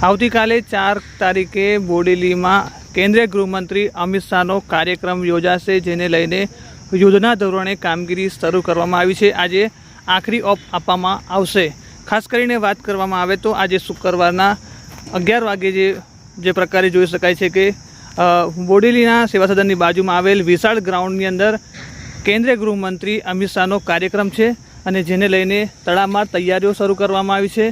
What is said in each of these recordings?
આવતીકાલે ચાર તારીખે બોડેલીમાં કેન્દ્રીય ગૃહમંત્રી અમિત શાહનો કાર્યક્રમ યોજાશે, જેને લઈને યુદ્ધના ધોરણે કામગીરી શરૂ કરવામાં આવી છે. આજે આખરી ઓપ આપવામાં આવશે. ખાસ કરીને વાત કરવામાં આવે તો આજે શુક્રવારના અગિયાર વાગે જે જે પ્રકારે જોઈ શકાય છે કે બોડેલીના સેવા સદનની બાજુમાં આવેલ વિશાળ ગ્રાઉન્ડની અંદર કેન્દ્રીય ગૃહમંત્રી અમિત શાહનો કાર્યક્રમ છે અને જેને લઈને તડામાર તૈયારીઓ શરૂ કરવામાં આવી છે.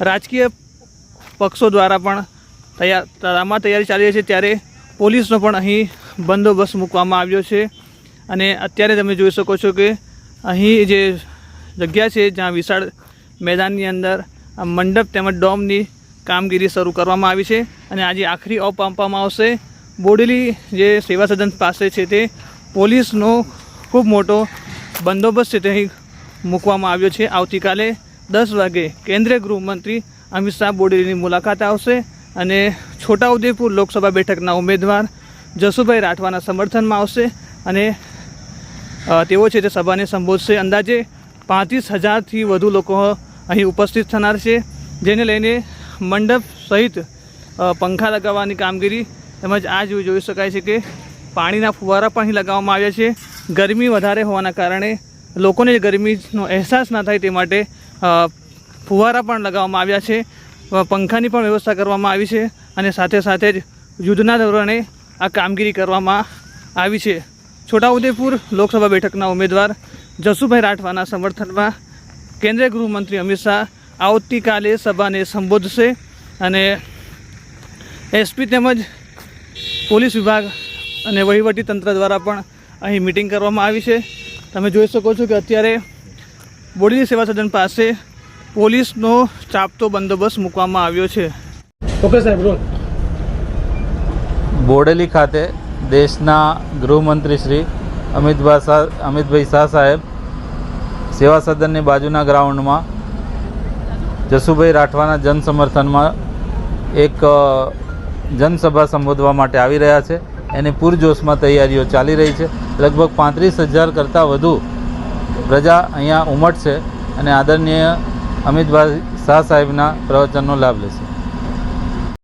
રાજકીય પક્ષો દ્વારા પણ તૈયાર આમાં તૈયારી ચાલી રહી છે. ત્યારે પોલીસનો પણ અહીં બંદોબસ્ત મૂકવામાં આવ્યો છે. અને અત્યારે તમે જોઈ શકો છો કે અહીં જે જગ્યા છે, જ્યાં વિશાળ મેદાનની અંદર આ મંડપ તેમજ ડોમની કામગીરી શરૂ કરવામાં આવી છે. અને આજે આખરી ઓપ આપવામાં આવશે. બોડેલી જે સેવા સદન પાસે છે તે પોલીસનો ખૂબ મોટો બંદોબસ્ત છે તે અહીં મૂકવામાં આવ્યો છે. આવતીકાલે દસ વાગે કેન્દ્રીય ગૃહમંત્રી અમિત શાહ બોડેલીની મુલાકાત આવશે અને છોટાઉદેપુર લોકસભા બેઠકના ઉમેદવાર જસુભાઈ રાઠવાના સમર્થનમાં આવશે અને તેઓ છે તે સભાને સંબોધશે. અંદાજે પાંત્રીસ હજારથી વધુ લોકો અહીં ઉપસ્થિત થનાર છે, જેને લઈને મંડપ સહિત પંખા લગાવવાની કામગીરી તેમજ આ જોઈ શકાય છે કે પાણીના ફુવારા પણ અહીં લગાવવામાં આવ્યા છે. ગરમી વધારે હોવાના કારણે લોકોને ગરમીનો અહેસાસ ના થાય તે માટે ફુવારા પણ લગાવવામાં આવ્યા છે. પંખાની પણ વ્યવસ્થા કરવામાં આવી છે અને સાથે સાથે જ યુદ્ધના ધોરણે આ કામગીરી કરવામાં આવી છે. છોટાઉદેપુર લોકસભા બેઠકના ઉમેદવાર જસુભાઈ રાઠવાના સમર્થનમાં કેન્દ્રીય ગૃહમંત્રી અમિત શાહ આવતીકાલે સભાને સંબોધશે અને એસપી તેમજ પોલીસ વિભાગ અને વહીવટી તંત્ર દ્વારા પણ અહીં મિટિંગ કરવામાં આવી છે. તમે જોઈ શકો છો કે અત્યારે બોડેલી સેવા સદન પાસે પોલીસનો ચાપતો બંદોબસ્ત મૂકવામાં આવ્યો છે. ઓકે સાહેબ બોડેલી ખાતે દેશના ગૃહમંત્રી શ્રી અમિતભાઈ શાહ અમિતભાઈ શાહ સાહેબ સેવા સદનની બાજુના ગ્રાઉન્ડમાં જસુભાઈ રાઠવાના જનસમર્થનમાં એક જનસભા સંબોધવા માટે આવી રહ્યા છે. એની પૂરજોશમાં તૈયારીઓ ચાલી રહી છે. લગભગ પાંત્રીસ હજાર કરતાં વધુ પ્રજા અહીંયા ઉમટશે અને આદરણીય અમિતભાઈ શાહ સાહેબના પ્રવચનનો લાભ લેશે.